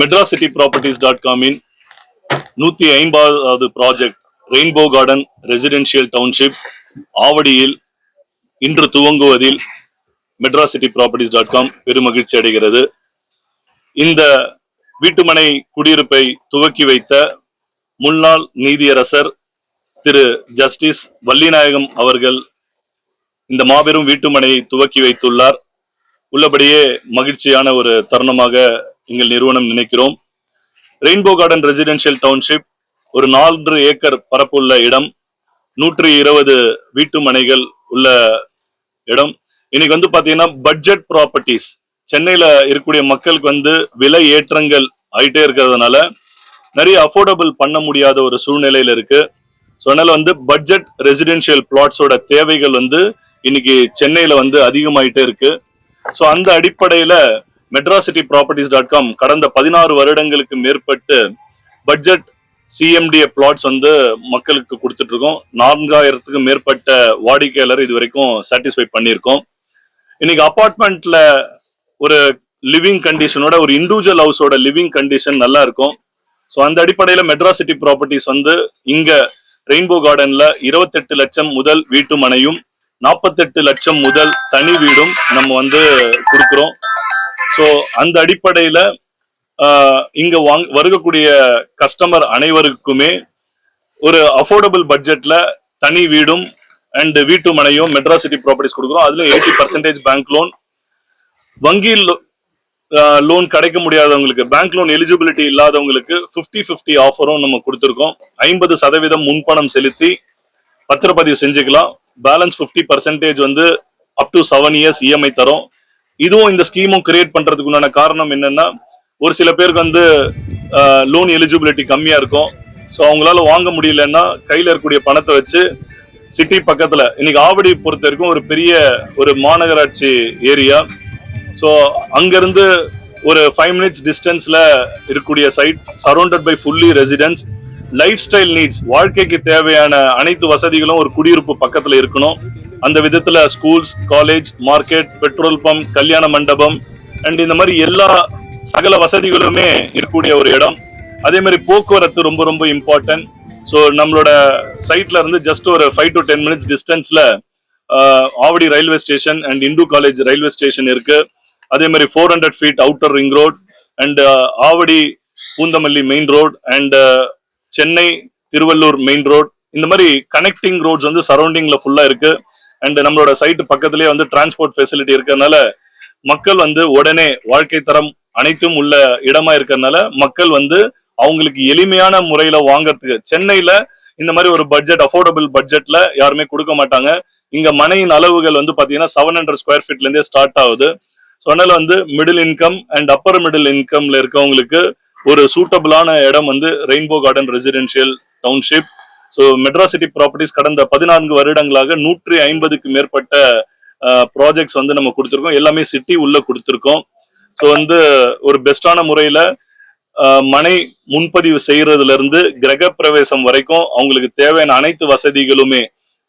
Madras city properties dot காமின் நூத்தி ஐம்பதாவது project rainbow garden residential township ஆவடியில் இன்று துவங்குவதில் Madras city properties dot com பெருமகிழ்ச்சி அடைகிறது. இந்த வீட்டுமனை குடியிருப்பை துவக்கி வைத்த முன்னாள் நீதியரசர் திரு ஜஸ்டிஸ் வள்ளிநாயகம் அவர்கள் இந்த மாபெரும் வீட்டுமனையை துவக்கி வைத்துள்ளார். உள்ளபடியே மகிழ்ச்சியான ஒரு தருணமாக எங்கள் நிறுவனம் நினைக்கிறோம். ரெயின்போ கார்டன் ரெசிடென்ஷியல் டவுன்ஷிப் ஒரு நான்கு ஏக்கர் பரப்புள்ள இடம் நூற்றி இருபது வீட்டு மனைகள் உள்ள இடம். இன்னைக்கு வந்து பாத்தீங்கன்னா பட்ஜெட் ப்ராப்பர்ட்டிஸ் சென்னையில இருக்கக்கூடிய மக்களுக்கு வந்து விலை ஏற்றங்கள் ஆயிட்டே இருக்கிறதுனால நிறைய அஃபோர்டபுள் பண்ண முடியாத ஒரு சூழ்நிலையில இருக்கு. ஸோ அதனால வந்து பட்ஜெட் ரெசிடென்ஷியல் பிளாட்ஸோட தேவைகள் வந்து இன்னைக்கு சென்னையில வந்து அதிகமாயிட்டே இருக்கு. ஸோ அந்த அடிப்படையில மெட்ராசிட்டி ப்ராப்பர்ட்டிஸ் டாட் காம் கடந்த பதினாறு வருடங்களுக்கு மேற்பட்டு பட்ஜெட் சிஎம்டிஏ பிளாட்ஸ் வந்து மக்களுக்கு கொடுத்துட்டு இருக்கோம் நான்காயிரத்துக்கும் மேற்பட்ட வாடிக்கையாளர் இது வரைக்கும் சாட்டிஸ்ஃபை பண்ணியிருக்கோம். இன்னைக்கு அப்பார்ட்மெண்ட்ல ஒரு லிவிங் கண்டிஷனோட ஒரு இண்டிவிஜுவல் ஹவுஸோட லிவிங் கண்டிஷன் நல்லா இருக்கும். ஸோ அந்த அடிப்படையில மெட்ராசிட்டி ப்ராப்பர்ட்டிஸ் வந்து இங்க ரெயின்போ கார்டன்ல இருபத்தெட்டு லட்சம் முதல் வீட்டு மனையும் நாற்பத்தெட்டு லட்சம் முதல் தனி வீடும் நம்ம வந்து கொடுக்குறோம். ஸோ அந்த அடிப்படையில ஆஹ், இங்க வாங் வருகக்கூடிய கஸ்டமர் அனைவருக்குமே ஒரு அஃபோர்டபுள் பட்ஜெட்ல தனி வீடும் அண்ட் வீட்டு மனையும் மெட்ராசிட்டி ப்ராப்பர்ட்டிஸ் கொடுக்குறோம். அதுல எயிட்டி பர்சன்டேஜ் பேங்க் லோன் வங்கியில் லோன் கிடைக்க முடியாதவங்களுக்கு பேங்க் லோன் எலிஜிபிலிட்டி இல்லாதவங்களுக்கு 50 50 ஆஃபரும் நம்ம கொடுத்துருக்கோம். ஐம்பது சதவீதம் முன்பணம் செலுத்தி பத்திரப்பதிவு செஞ்சுக்கலாம். பேலன்ஸ் 50% பர்சன்டேஜ் வந்து up to seven years EMI தரும். இதுவும் இந்த ஸ்கீமும் கிரியேட் பண்றதுக்கு உண்டான காரணம் என்னன்னா ஒரு சில பேருக்கு வந்து லோன் எலிஜிபிலிட்டி கம்மியா இருக்கும். ஸோ அவங்களால வாங்க முடியலன்னா கையில இருக்கக்கூடிய பணத்தை வச்சு சிட்டி பக்கத்துல இன்னைக்கு ஆவடி பொறுத்த வரைக்கும் ஒரு பெரிய ஒரு மாநகராட்சி ஏரியா ஸோ அங்கிருந்து ஒரு ஃபைவ் மினிட்ஸ் டிஸ்டன்ஸ்ல இருக்கக்கூடிய site surrounded by fully residence lifestyle needs வாழ்க்கைக்கு தேவையான அனைத்து வசதிகளும் ஒரு குடியிருப்பு பக்கத்துல இருக்கணும். அந்த விதத்துல schools college market petrol pump கல்யாண மண்டபம் அண்ட் இந்த மாதிரி எல்லா சகல வசதிகளுமே இருக்கக்கூடிய ஒரு இடம். அதே மாதிரி போக்குவரத்து ரொம்ப ரொம்ப இம்பார்ட்டன்ட் ஸோ நம்மளோட சைட்ல இருந்து ஜஸ்ட் ஒரு ஃபைவ் டு டென் மினிட்ஸ் டிஸ்டன்ஸ்ல Avadi railway station and Hindu college railway station இருக்கு. அதே மாதிரி four hundred feet outer ring road and Avadi Poonamallee main road and Chennai Tiruvallur main road இந்த மாதிரி கனெக்டிங் ரோட்ஸ் வந்து சரௌண்டிங்ல ஃபுல்லா இருக்கு. அண்ட் நம்மளோட சைட் பக்கத்திலேயே வந்து டிரான்ஸ்போர்ட் ஃபெசிலிட்டி இருக்கிறதுனால மக்கள் வந்து உடனே வாழ்க்கை தரம் அனைத்தும் உள்ள இடமா இருக்கிறதுனால மக்கள் வந்து அவங்களுக்கு எளிமையான முறையில வாங்குறதுக்கு சென்னையில இந்த மாதிரி ஒரு பட்ஜெட் அஃபோர்டபுள் பட்ஜெட்ல யாருமே கொடுக்க மாட்டாங்க. இங்க மனையின் அளவுகள் வந்து பாத்தீங்கன்னா செவன் ஹண்ட்ரட் ஸ்கொயர் ஃபீட்ல இருந்தே ஸ்டார்ட் ஆகுது. ஸோ அதனால வந்து middle income and upper middle இன்கம்ல இருக்கவங்களுக்கு ஒரு சூட்டபிளான இடம் வந்து rainbow garden residential township so Madras city properties கடந்த பதினான்கு வருடங்களாக நூற்றி ஐம்பதுக்கு மேற்பட்ட ப்ராஜெக்ட்ஸ் வந்து நம்ம கொடுத்துருக்கோம். எல்லாமே சிட்டி உள்ள கொடுத்துருக்கோம். ஸோ வந்து ஒரு பெஸ்டான முறையில மனை முன்பதிவு செய்யறதுல இருந்து கிரக பிரவேசம் வரைக்கும் அவங்களுக்கு தேவையான அனைத்து வசதிகளுமே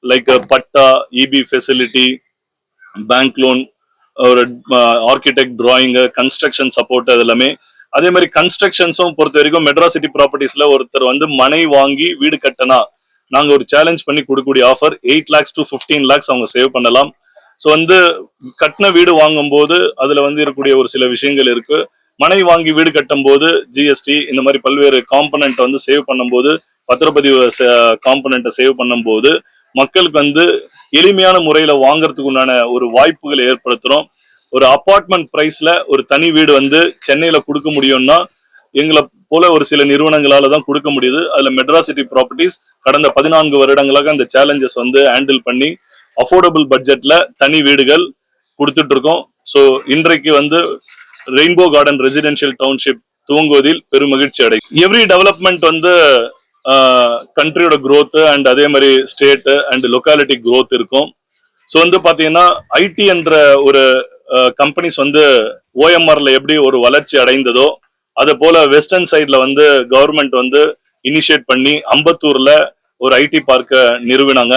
like patta EB facility bank loan ஒரு ஆர்கிடெக்ட் டிராயிங்கு கன்ஸ்ட்ரக்ஷன் சப்போர்ட் அது எல்லாமே அதே மாதிரி கன்ஸ்ட்ரக்ஷன்ஸும் பொறுத்த வரைக்கும் மெட்ராசிட்டி ப்ராப்பர்ட்டிஸ்ல ஒருத்தர் வந்து மனை வாங்கி வீடு கட்டினா நாங்க ஒரு சேலஞ்ச் பண்ணி கொடுக்கக்கூடிய offer eight lakhs to 15 lakhs அவங்க சேவ் பண்ணலாம். ஸோ வந்து கட்டின வீடு வாங்கும்போது அதுல வந்து இருக்கக்கூடிய ஒரு சில விஷயங்கள் இருக்கு. மனை வாங்கி வீடு கட்டும்போது ஜிஎஸ்டி இந்த மாதிரி பல்வேறு காம்பனண்ட் வந்து சேவ் பண்ணும்போது பத்திரப்பதிவு காம்பனண்ட்டை சேவ் பண்ணும்போது மக்களுக்கு வந்து எளிமையான முறையில வாங்குறதுக்கு உண்டான ஒரு வாய்ப்புகளை ஏற்படுத்துறோம். ஒரு அபார்ட்மெண்ட் ப்ரைஸ்ல ஒரு தனி வீடு வந்து சென்னையில கொடுக்க முடியும்னா எங்களை போல ஒரு சில நிறுவனங்களால தான் கொடுக்க முடியுது. அதுல மெட்ராசிட்டி ப்ராப்பர்ட்டிஸ் கடந்த பதினான்கு வருடங்களாக அந்த சேலஞ்சஸ் வந்து ஹேண்டில் பண்ணி அஃபோர்டபுள் பட்ஜெட்ல தனி வீடுகள் கொடுத்துட்டு இருக்கோம். ஸோ இன்றைக்கு வந்து ரெயின்போ கார்டன் ரெசிடென்ஷியல் டவுன்ஷிப் துவங்குவதில் பெரும் மகிழ்ச்சி அடை எவ்ரி டெவலப்மெண்ட் வந்து கண்ட்ரியோட க்ரோத்து அண்ட் அதே மாதிரி ஸ்டேட் அண்ட் லொக்காலிட்டி க்ரோத் இருக்கும். ஸோ வந்து பார்த்தீங்கன்னா ஐடி என்ற ஒரு கம்பெனிஸ் வந்து ஓஎம்ஆர்ல எப்படி ஒரு வளர்ச்சி அடைந்ததோ அதை போல வெஸ்டர்ன் சைட்ல வந்து கவர்மெண்ட் வந்து இனிஷியேட் பண்ணி அம்பத்தூர்ல ஒரு ஐடி பார்க்க நிறுவினாங்க.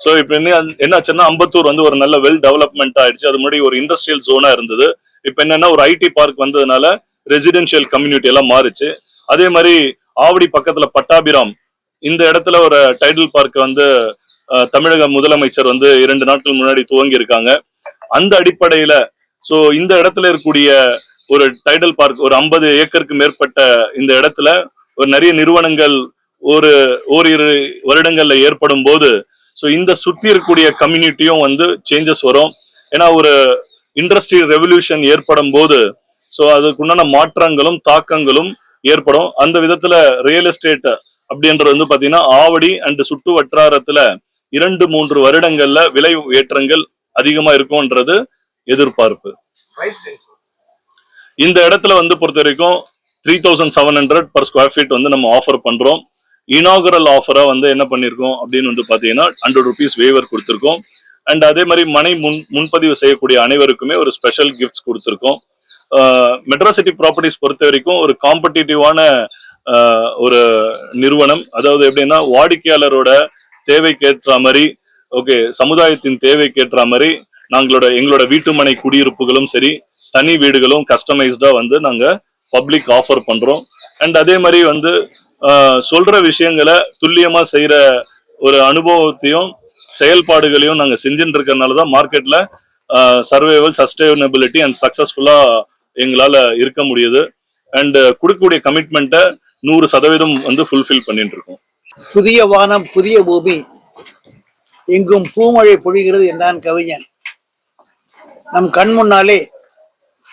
ஸோ இப்போ என்ன என்னாச்சுன்னா அம்பத்தூர் வந்து ஒரு நல்ல வெல் டெவலப்மெண்ட் ஆயிடுச்சு. அது முன்னாடி ஒரு இண்டஸ்ட்ரியல் ஜோனா இருந்தது. இப்போ என்னன்னா ஒரு ஐடி பார்க் வந்ததுனால ரெசிடென்ஷியல் கம்யூனிட்டி எல்லாம் மாறுச்சு. அதே மாதிரி ஆவடி பக்கத்துல பட்டாபிராம் இந்த இடத்துல ஒரு டைடல் பார்க் வந்து தமிழக முதலமைச்சர் வந்து இரண்டு நாட்கள் முன்னாடி துவங்கி இருக்காங்க அந்த அடிப்படையில சோ இந்த இடத்துல இருக்கக்கூடிய ஒரு டைடல் பார்க் ஒரு ஐம்பது ஏக்கருக்கு மேற்பட்ட இந்த இடத்துல ஒரு நிறைய நிறுவனங்கள் ஒரு ஓரிரு வருடங்கள்ல ஏற்படும் போது ஸோ இந்த சுத்தி இருக்கக்கூடிய கம்யூனிட்டியும் வந்து சேஞ்சஸ் வரும். ஏன்னா ஒரு இண்டஸ்ட்ரியல் ரெவல்யூஷன் ஏற்படும் போது ஸோ அதுக்குண்டான மாற்றங்களும் தாக்கங்களும் ஏற்படும். அந்த விதத்துல ரியல் எஸ்டேட் அப்படின்றது வந்து பாத்தீங்கன்னா ஆவடி அண்ட் சுற்று வட்டாரத்துல இரண்டு மூன்று வருடங்கள்ல விலை ஏற்றங்கள் அதிகமா இருக்கும்ன்றது எதிர்பார்ப்பு. இந்த இடத்துல வந்து பொறுத்த வரைக்கும் three thousand seven hundred per square feet வந்து நம்ம ஆஃபர் பண்றோம். இனாகரல் ஆஃபரா வந்து என்ன பண்ணிருக்கோம் அப்படின்னு வந்து பாத்தீங்கன்னா ஹண்ட்ரட் ருபீஸ் வேவர் கொடுத்துருக்கோம். அண்ட் அதே மாதிரி மனை முன் முன்பதிவு செய்யக்கூடிய அனைவருக்குமே ஒரு ஸ்பெஷல் கிஃப்ட்ஸ் கொடுத்துருக்கோம். மெட்ராசிட்டி ப்ராப்பர்ட்டிஸ் பொறுத்த வரைக்கும் ஒரு காம்படிட்டிவான ஒரு நிறுவனம். அதாவது எப்படின்னா வாடிக்கையாளரோட தேவைக்கேற்ற மாதிரி ஓகே சமுதாயத்தின் தேவைக்கேற்ற மாதிரி நாங்களோட எங்களோட வீட்டுமனை குடியிருப்புகளும் சரி தனி வீடுகளும் கஸ்டமைஸ்டா வந்து நாங்க பப்ளிக் ஆஃபர் பண்றோம். அண்ட் அதே மாதிரி வந்து ஆஹ், சொல்ற விஷயங்களை துல்லியமா செய்யற ஒரு அனுபவத்தையும் செயல்பாடுகளையும் நாங்க செஞ்சுட்டு இருக்கறனால தான் மார்க்கெட்ல சர்வைவல் சஸ்டைனபிலிட்டி அண்ட் சக்சஸ்ஃபுல்லா எங்களால இருக்க முடியுது. அண்ட் கொடுக்கக்கூடிய கமிட்மெண்ட்டை நூறு சதவீதம் வந்து ஃபுல்ஃபில் பண்ணிட்டு இருக்கோம் புதிய வானம் புதிய பூமி எங்கும் பூமழை பொழிகிறது என்றான் கவிஞன். நம் கண் முன்னாலே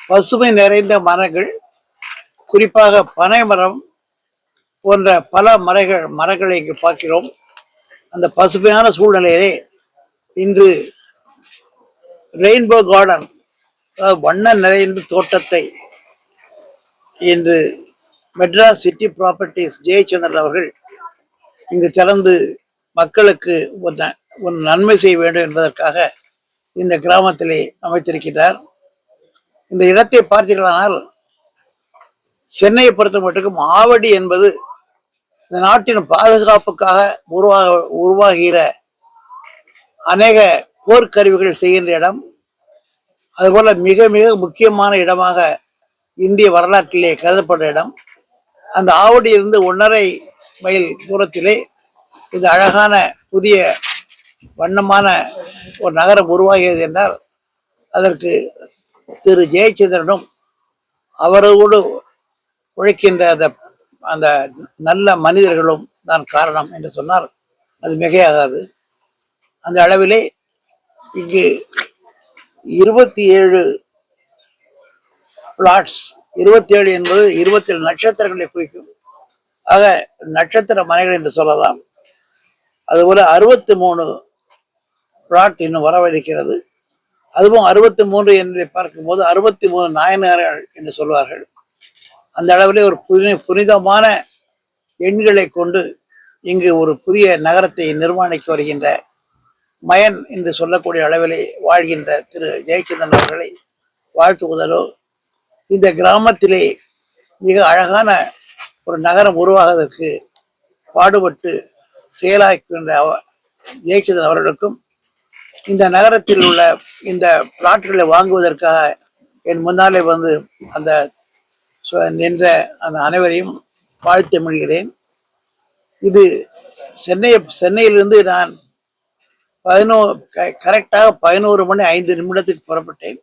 பசுமை நிறைந்த மரங்கள் குறிப்பாக பனை மரம் போன்ற பல மரங்கள் மரங்களை இங்கு பார்க்கிறோம். அந்த பசுமையான சூழ்நிலையிலே இன்று ரெயின்போ கார்டன் அதாவது வண்ண நிறைந்த தோட்டத்தை இன்று மெட்ராஸ் சிட்டி ப்ராப்பர்ட்டிஸ் ஜெயச்சந்திரன் அவர்கள் இங்கு திறந்து மக்களுக்கு ஒரு நன்மை செய்ய வேண்டும் என்பதற்காக இந்த கிராமத்திலே அமைத்திருக்கிறார் இந்த இடத்தை பார்த்தீர்களானால் சென்னையை பொறுத்த மட்டுக்கும் ஆவடி என்பது இந்த நாட்டின் பாதுகாப்புக்காக உருவாக உருவாகிற அநேக போர்க்கருவிகள் செய்கின்ற இடம். அதுபோல மிக மிக முக்கியமான இடமாக இந்திய வரலாற்றிலே கருதப்பட்ட இடம். அந்த ஆவடியிலிருந்து ஒன்றரை மைல் தூரத்திலே இந்த அழகான புதிய வண்ணமான ஒரு நகரம் உருவாகியது என்றால் அதற்கு திரு ஜெயச்சந்திரனும் அவரோடு உழைக்கின்ற அந்த அந்த நல்ல மனிதர்களும் தான் காரணம் என்று சொன்னால் அது மிகையாகாது. அந்த அளவிலே இங்கு இருபத்தி ஏழு பிளாட்ஸ் இருபத்தி ஏழு என்பது இருபத்தி ஏழு நட்சத்திரங்களை குறிக்கும். ஆக நட்சத்திர மனைகள் என்று சொல்லலாம். அதுபோல அறுபத்தி மூணு பிளாட் இன்னும் வரவழைக்கிறது. அதுவும் அறுபத்தி மூன்று என்று பார்க்கும்போது அறுபத்தி மூணு நாயனார்கள் என்று சொல்வார்கள். அந்த அளவிலே ஒரு புனி புனிதமான எண்களை கொண்டு இங்கு ஒரு புதிய நகரத்தை நிர்மாணிக்க வருகின்ற மயன் என்று சொல்லக்கூடிய அளவிலே வாழ்கின்ற திரு ஜெயச்சந்திரன் அவர்களை வாழ்த்துவதலோ இந்த கிராமத்திலே மிக அழகான ஒரு நகரம் உருவாகுவதற்கு பாடுபட்டு செயலாக்கின்ற அவ- ஜெயச்சந்திரன் அவர்களுக்கும் இந்த நகரத்தில் உள்ள இந்த பிளாட்டுகளை வாங்குவதற்காக என் முன்னாலே வந்து அந்த நின்ற அந்த அனைவரையும் வாழ்த்து மொழிகிறேன். இது சென்னை சென்னையிலிருந்து நான் பதினோரு கரெக்டாக பதினோரு மணி ஐந்து நிமிடத்துக்கு புறப்பட்டேன்.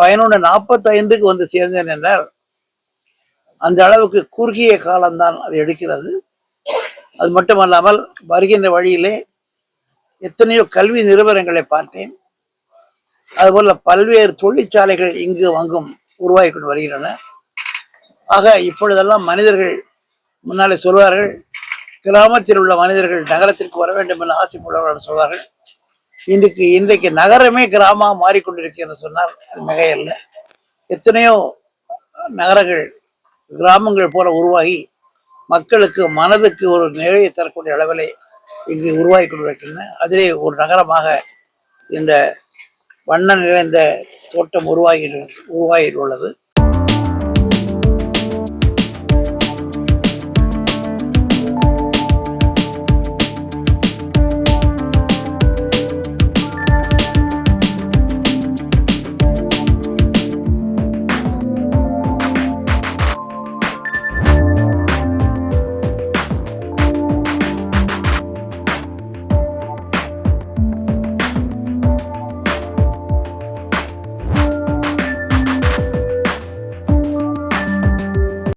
பதினொன்று நாற்பத்தைந்துக்கு வந்து சேர்ந்தேன் என்றால் அந்த அளவுக்கு குறுகிய காலம்தான் அது எடுக்கிறது. அது மட்டுமல்லாமல் வருகின்ற வழியிலே எத்தனையோ கல்வி நிறுவனங்களை பார்த்தேன். அதுபோல பல்வேறு தொழிற்சாலைகள் இங்கு அங்கும் உருவாகி கொண்டு வருகின்றன. ஆக இப்பொழுதெல்லாம் மனிதர்கள் முன்னாலே சொல்வார்கள் கிராமத்தில் உள்ள மனிதர்கள் நகரத்திற்கு வர வேண்டும் என உள்ளவர்கள் சொல்வார்கள். இன்றைக்கு இன்றைக்கு நகரமே கிராமமாக மாறிக்கொண்டிருக்கு என்று சொன்னால் அது மிகையல்ல. எத்தனையோ நகரங்கள் கிராமங்கள் போல உருவாகி மக்களுக்கு மனதுக்கு ஒரு நிலையை தரக்கூடிய அளவிலே இங்கு உருவாகி கொண்டிருக்கின்றன. அதிலே ஒரு நகரமாக இந்த வண்ண நிறைந்த தோட்டம் உருவாகி உருவாகி உள்ளது